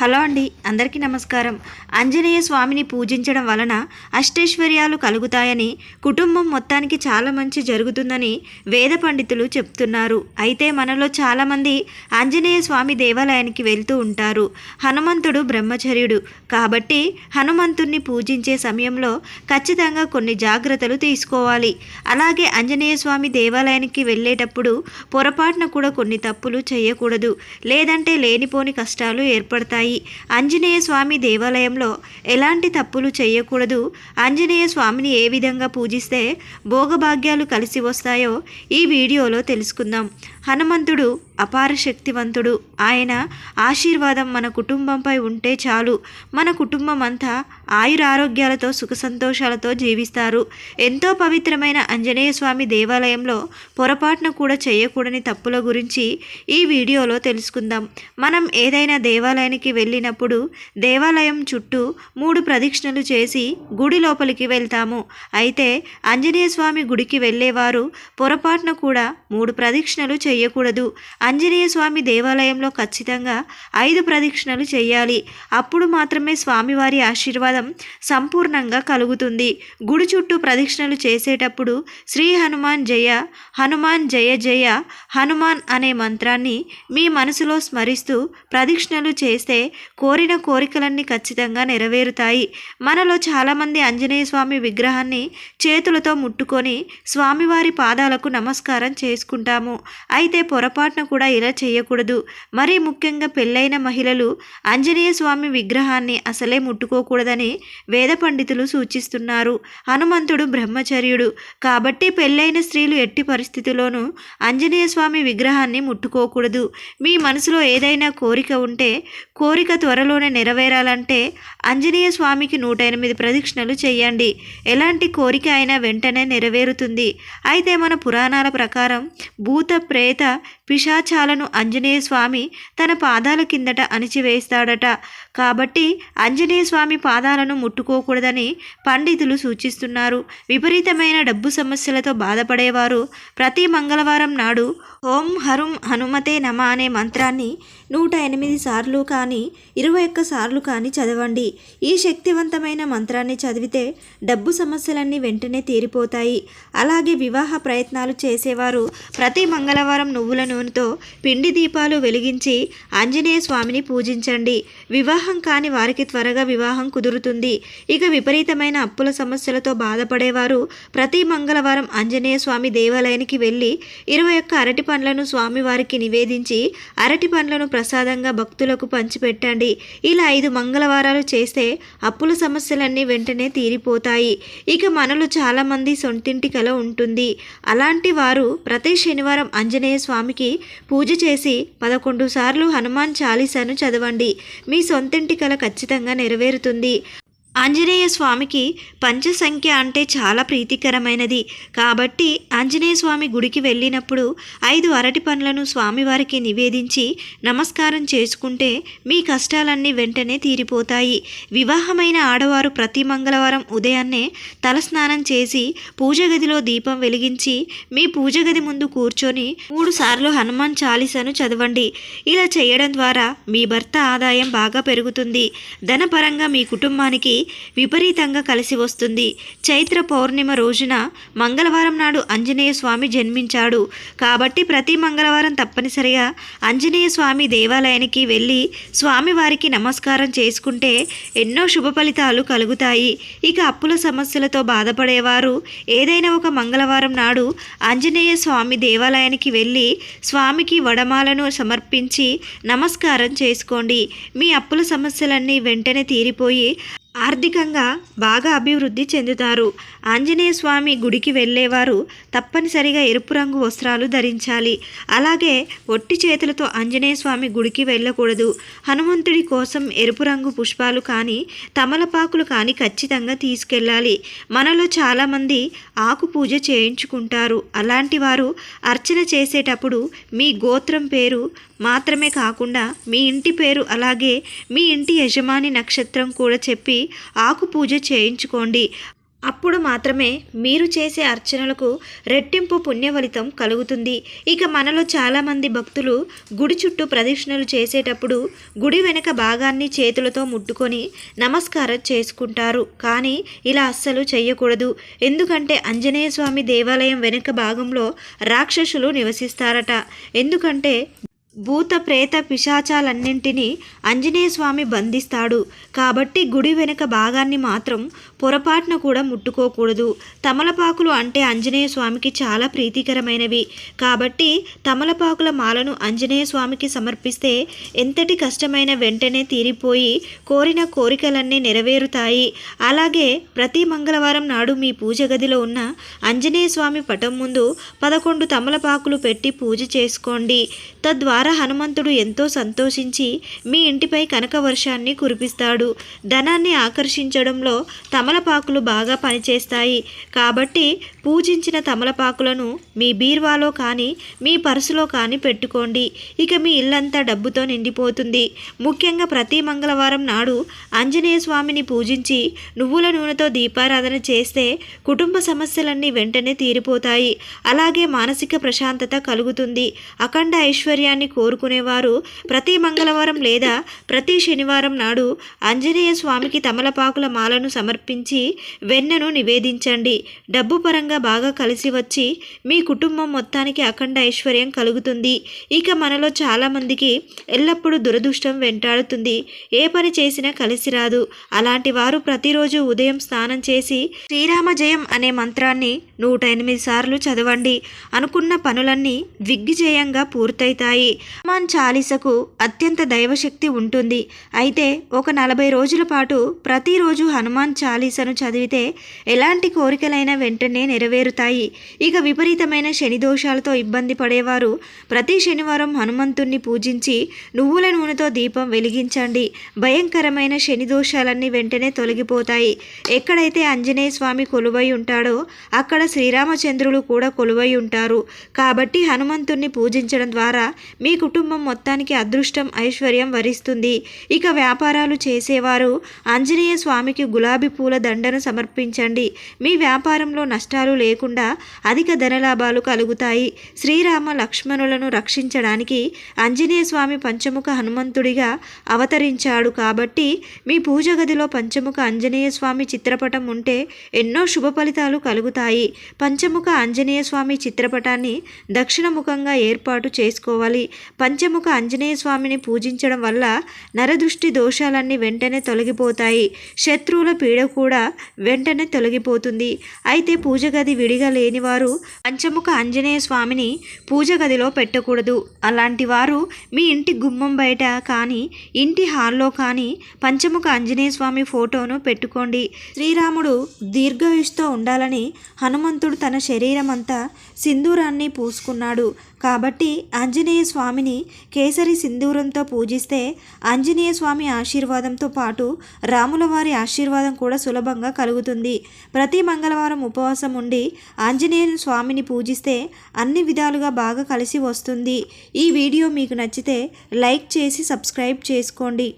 Hello అండి అందరికీ నమస్కారం. ఆంజనేయ స్వామిని పూజించడం వలన అష్టైశ్వర్యాలు కలుగుతాయని కుటుంబం మొత్తానికి చాలా మంచి జరుగుతుందని వేద పండితులు చెప్తున్నారు. అయితే మనలో చాలామంది ఆంజనేయ స్వామి దేవాలయానికి వెళ్తూ ఉంటారు. హనుమంతుడు బ్రహ్మచర్యుడు. కాబట్టి హనుమంతుణ్ణి పూజించే సమయంలో ఖచ్చితంగా కొన్ని జాగ్రత్తలు తీసుకోవాలి. అలాగే ఆంజనేయ స్వామి దేవాలయానికి వెళ్ళేటప్పుడు పొరపాటున కూడా కొన్ని తప్పులు చేయకూడదు. లేదంటే లేనిపోని కష్టాలు ఏర్పడతాయి. ఆంజనేయ స్వామి దేవాలయంలో ఎలాంటి తప్పులు చేయకూడదు. ఆంజనేయ స్వామిని ఏ విధంగా పూజిస్తే భోగభాగ్యాలు కలిసి వస్తాయో ఈ వీడియోలో తెలుసుకుందాం. హనుమంతుడు అపార శక్తివంతుడు. ఆయన ఆశీర్వాదం మన కుటుంబంపై ఉంటే చాలు. మన కుటుంబం అంతా ఆయురారోగ్యాలతో సుఖ సంతోషాలతో జీవిస్తారు. ఎంతో పవిత్రమైన ఆంజనేయ స్వామి దేవాలయంలో పొరపాటున కూడా చేయకూడని తప్పుల గురించి ఈ వీడియోలో తెలుసుకుందాం. మనం ఏదైనా దేవాలయానికి వెళ్ళినప్పుడు దేవాలయం చుట్టూ మూడు ప్రదక్షిణలు చేసి గుడి లోపలికి వెళ్తాము. అయితే ఆంజనేయ స్వామి గుడికి వెళ్ళేవారు పొరపాటున కూడా మూడు ప్రదక్షిణలు చేయ చేయకూడదు. ఆంజనేయ స్వామి దేవాలయంలో ఖచ్చితంగా ఐదు ప్రదక్షిణలు చేయాలి. అప్పుడు మాత్రమే స్వామివారి ఆశీర్వాదం సంపూర్ణంగా కలుగుతుంది. గుడి చుట్టూ ప్రదక్షిణలు చేసేటప్పుడు శ్రీ హనుమాన్ జయ హనుమాన్ జయ జయ హనుమాన్ అనే మంత్రాన్ని మీ మనసులో స్మరిస్తూ ప్రదక్షిణలు చేస్తే కోరిన కోరికలన్నీ ఖచ్చితంగా నెరవేరుతాయి. మనలో చాలామంది ఆంజనేయ స్వామి విగ్రహాన్ని చేతులతో ముట్టుకొని స్వామివారి పాదాలకు నమస్కారం చేసుకుంటాము. అయితే అయితే పొరపాటున కూడా ఇలా చేయకూడదు. మరీ ముఖ్యంగా పెళ్ళైన మహిళలు ఆంజనేయ స్వామి విగ్రహాన్ని అసలే ముట్టుకోకూడదని వేద పండితులు సూచిస్తున్నారు. హనుమంతుడు బ్రహ్మచర్యుడు. కాబట్టి పెళ్ళైన స్త్రీలు ఎట్టి పరిస్థితిలోనూ ఆంజనేయ స్వామి విగ్రహాన్ని ముట్టుకోకూడదు. మీ మనసులో ఏదైనా కోరిక ఉంటే కోరిక త్వరలోనే నెరవేరాలంటే ఆంజనేయ స్వామికి నూట ఎనిమిది ప్రదక్షిణలు చేయండి. ఎలాంటి కోరిక అయినా వెంటనే నెరవేరుతుంది. అయితే మన పురాణాల ప్రకారం భూత ప్రేత పిశాచాలను ఆంజనేయ స్వామి తన పాదాల కిందట అణిచివేస్తాడట. కాబట్టి ఆంజనేయ స్వామి పాదాలను ముట్టుకోకూడదని పండితులు సూచిస్తున్నారు. విపరీతమైన డబ్బు సమస్యలతో బాధపడేవారు ప్రతి మంగళవారం నాడు ఓం హరుం హనుమతే నమ అనే మంత్రాన్ని నూట ఎనిమిది సార్లు కానీ ఇరవై ఒక్క సార్లు కానీ చదవండి. ఈ శక్తివంతమైన మంత్రాన్ని చదివితే డబ్బు సమస్యలన్నీ వెంటనే తీరిపోతాయి. అలాగే వివాహ ప్రయత్నాలు చేసేవారు ప్రతి మంగళవారం నువ్వుల నూనెతో పిండి దీపాలు వెలిగించి ఆంజనేయ స్వామిని పూజించండి. వివాహ కాని వారికి త్వరగా వివాహం కుదురుతుంది. ఇక విపరీతమైన అప్పుల సమస్యలతో బాధపడేవారు ప్రతి మంగళవారం ఆంజనేయ స్వామి దేవాలయానికి వెళ్ళి ఇరవై ఒక్క అరటి పండ్లను స్వామివారికి నివేదించి అరటి పండ్లను ప్రసాదంగా భక్తులకు పంచిపెట్టండి. ఇలా ఐదు మంగళవారాలు చేస్తే అప్పుల సమస్యలన్నీ వెంటనే తీరిపోతాయి. ఇక మనలో చాలామంది సొంతింటి కల ఉంటుంది. అలాంటి వారు ప్రతి శనివారం ఆంజనేయ స్వామికి పూజ చేసి పదకొండు సార్లు హనుమాన్ చాలీసాను చదవండి. మీ సొంత సొంతింటి కల ఖచ్చితంగా నెరవేరుతుంది. ఆంజనేయ స్వామికి పంచసంఖ్య అంటే చాలా ప్రీతికరమైనది. కాబట్టి ఆంజనేయ స్వామి గుడికి వెళ్ళినప్పుడు ఐదు అరటి పండ్లను స్వామివారికి నివేదించి నమస్కారం చేసుకుంటే మీ కష్టాలన్నీ వెంటనే తీరిపోతాయి. వివాహమైన ఆడవారు ప్రతి మంగళవారం ఉదయాన్నే తలస్నానం చేసి పూజ గదిలో దీపం వెలిగించి మీ పూజ గది ముందు కూర్చొని మూడు సార్లు హనుమాన్ చాలీసాను చదవండి. ఇలా చేయడం ద్వారా మీ భర్త ఆదాయం బాగా పెరుగుతుంది. ధనపరంగా మీ కుటుంబానికి విపరీతంగా కలిసి వస్తుంది. చైత్ర పౌర్ణిమ రోజున మంగళవారం నాడు ఆంజనేయ స్వామి జన్మించాడు. కాబట్టి ప్రతి మంగళవారం తప్పనిసరిగా ఆంజనేయ స్వామి దేవాలయానికి వెళ్ళి స్వామివారికి నమస్కారం చేసుకుంటే ఎన్నో శుభ ఫలితాలు కలుగుతాయి. ఇక అప్పుల సమస్యలతో బాధపడేవారు ఏదైనా ఒక మంగళవారం నాడు ఆంజనేయ స్వామి దేవాలయానికి వెళ్ళి స్వామికి వడమాలను సమర్పించి నమస్కారం చేసుకోండి. మీ అప్పుల సమస్యలన్నీ వెంటనే తీరిపోయి ఆర్థికంగా బాగా అభివృద్ధి చెందుతారు. ఆంజనేయ స్వామి గుడికి వెళ్ళేవారు తప్పనిసరిగా ఎరుపు రంగు వస్త్రాలు ధరించాలి. అలాగే ఒట్టి చేతులతో ఆంజనేయ స్వామి గుడికి వెళ్ళకూడదు. హనుమంతుడి కోసం ఎరుపు రంగు పుష్పాలు కానీ తమలపాకులు కానీ ఖచ్చితంగా తీసుకెళ్ళాలి. మనలో చాలామంది ఆకు పూజ చేయించుకుంటారు. అలాంటి వారు అర్చన చేసేటప్పుడు మీ గోత్రం పేరు మాత్రమే కాకుండా మీ ఇంటి పేరు అలాగే మీ ఇంటి యజమాని నక్షత్రం కూడా చెప్పి ఆకు పూజ చేయించుకోండి. అప్పుడు మాత్రమే మీరు చేసే అర్చనలకు రెట్టింపు పుణ్యఫలితం కలుగుతుంది. ఇక మనలో చాలామంది భక్తులు గుడి చుట్టూ ప్రదక్షిణలు చేసేటప్పుడు గుడి వెనక భాగాన్ని చేతులతో ముట్టుకొని నమస్కారం చేసుకుంటారు. కానీ ఇలా అస్సలు చేయకూడదు ఎందుకంటే ఆంజనేయ స్వామి దేవాలయం వెనుక భాగంలో రాక్షసులు నివసిస్తారట. ఎందుకంటే భూత ప్రేత పిశాచాలన్నింటినీ ఆంజనేయ స్వామి బంధిస్తాడు. కాబట్టి గుడి వెనుక భాగాన్ని మాత్రం పొరపాటున కూడా ముట్టుకోకూడదు. తమలపాకులు అంటే ఆంజనేయ స్వామికి చాలా ప్రీతికరమైనవి. కాబట్టి తమలపాకుల మాలను ఆంజనేయ స్వామికి సమర్పిస్తే ఎంతటి కష్టమైన వెంటనే తీరిపోయి కోరిన కోరికలన్నీ నెరవేరుతాయి. అలాగే ప్రతి మంగళవారం నాడు మీ పూజ గదిలో ఉన్న ఆంజనేయ స్వామి పటం ముందు పదకొండు తమలపాకులు పెట్టి పూజ చేసుకోండి. తద్వారా హనుమంతుడు ఎంతో సంతోషించి మీ ఇంటిపై కనక వర్షాన్ని కురిపిస్తాడు. ధనాన్ని ఆకర్షించడంలో తమ తమలపాకులు బాగా పనిచేస్తాయి. కాబట్టి పూజించిన తమలపాకులను మీ బీర్వాలో కానీ మీ పర్సులో కానీ పెట్టుకోండి. ఇక మీ ఇల్లంతా డబ్బుతో నిండిపోతుంది. ముఖ్యంగా ప్రతి మంగళవారం నాడు ఆంజనేయ స్వామిని పూజించి నువ్వుల నూనెతో దీపారాధన చేస్తే కుటుంబ సమస్యలన్నీ వెంటనే తీరిపోతాయి. అలాగే మానసిక ప్రశాంతత కలుగుతుంది. అఖండ ఐశ్వర్యాన్ని కోరుకునేవారు ప్రతి మంగళవారం లేదా ప్రతి శనివారం నాడు ఆంజనేయ స్వామికి తమలపాకుల మాలను సమర్పించి వెన్నను నివేదించండి. డబ్బు పరంగా బాగా కలిసి వచ్చి మీ కుటుంబం మొత్తానికి అఖండ ఐశ్వర్యం కలుగుతుంది. ఇక మనలో చాలామందికి ఎల్లప్పుడూ దురదృష్టం వెంటాడుతుంది. ఏ పని చేసినా కలిసి రాదు. అలాంటి వారు ప్రతిరోజు ఉదయం స్నానం చేసి శ్రీరామ జయం అనే మంత్రాన్ని నూట ఎనిమిది సార్లు చదవండి. అనుకున్న పనులన్నీ దిగ్విజయంగా పూర్తయితాయి హనుమాన్ చాలీసకు అత్యంత దైవశక్తి ఉంటుంది. అయితే ఒక నలభై రోజుల పాటు ప్రతిరోజు హనుమాన్ చాలీసను చదివితే ఎలాంటి కోరికలైనా వెంటనే నెరవేరుతాయి. ఇక విపరీతమైన శని దోషాలతో ఇబ్బంది పడేవారు ప్రతి శనివారం హనుమంతుణ్ణి పూజించి నువ్వుల నూనెతో దీపం వెలిగించండి. భయంకరమైన శని దోషాలన్నీ వెంటనే తొలగిపోతాయి. ఎక్కడైతే ఆంజనేయ స్వామి కొలువై ఉంటాడో అక్కడ శ్రీరామచంద్రులు కూడా కొలువై ఉంటారు. కాబట్టి హనుమంతుణ్ణి పూజించడం ద్వారా మీ కుటుంబం మొత్తానికి అదృష్టం ఐశ్వర్యం వరిస్తుంది. ఇక వ్యాపారాలు చేసేవారు ఆంజనేయ స్వామికి గులాబీ పూల దండను సమర్పించండి. మీ వ్యాపారంలో నష్టాలు లేకుండా అధిక ధనలాభాలు కలుగుతాయి. శ్రీరామ లక్ష్మణులను రక్షించడానికి ఆంజనేయ స్వామి పంచముఖ హనుమంతుడిగా అవతరించాడు కాబట్టి మీ పూజ గదిలో పంచముఖ ఆంజనేయ స్వామి చిత్రపటం ఉంటే ఎన్నో శుభ ఫలితాలు కలుగుతాయి. పంచముఖ ఆంజనేయ స్వామి చిత్రపటాన్ని దక్షిణముఖంగా ఏర్పాటు చేసుకోవాలి. పంచముఖ ఆంజనేయ స్వామిని పూజించడం వల్ల నరదృష్టి దోషాలన్నీ వెంటనే తొలగిపోతాయి. శత్రువుల పీడ కూడా వెంటనే తొలగిపోతుంది. అయితే పూజ గది విడిగా లేనివారు పంచముఖ ఆంజనేయ స్వామిని పూజ గదిలో పెట్టకూడదు. అలాంటి వారు మీ ఇంటి గుమ్మం బయట కానీ ఇంటి హాల్లో కానీ పంచముఖ ఆంజనేయ స్వామి ఫోటోను పెట్టుకోండి. శ్రీరాముడు దీర్ఘాయుష్తో ఉండాలని హనుమంతుడు తన శరీరం అంతా సింధూరాన్ని పూసుకున్నాడు. కాబట్టి ఆంజనేయ స్వామిని కేసరి సింధూరంతో పూజిస్తే ఆంజనేయ స్వామి ఆశీర్వాదంతో పాటు రాముల వారి ఆశీర్వాదం కూడా సులభంగా కలుగుతుంది. ప్రతి మంగళవారం ఉపవాసం ఉండి ఆంజనేయ స్వామిని పూజిస్తే అన్ని విధాలుగా బాగా కలిసి వస్తుంది. ఈ వీడియో మీకు నచ్చితే లైక్ చేసి సబ్స్క్రైబ్ చేసుకోండి.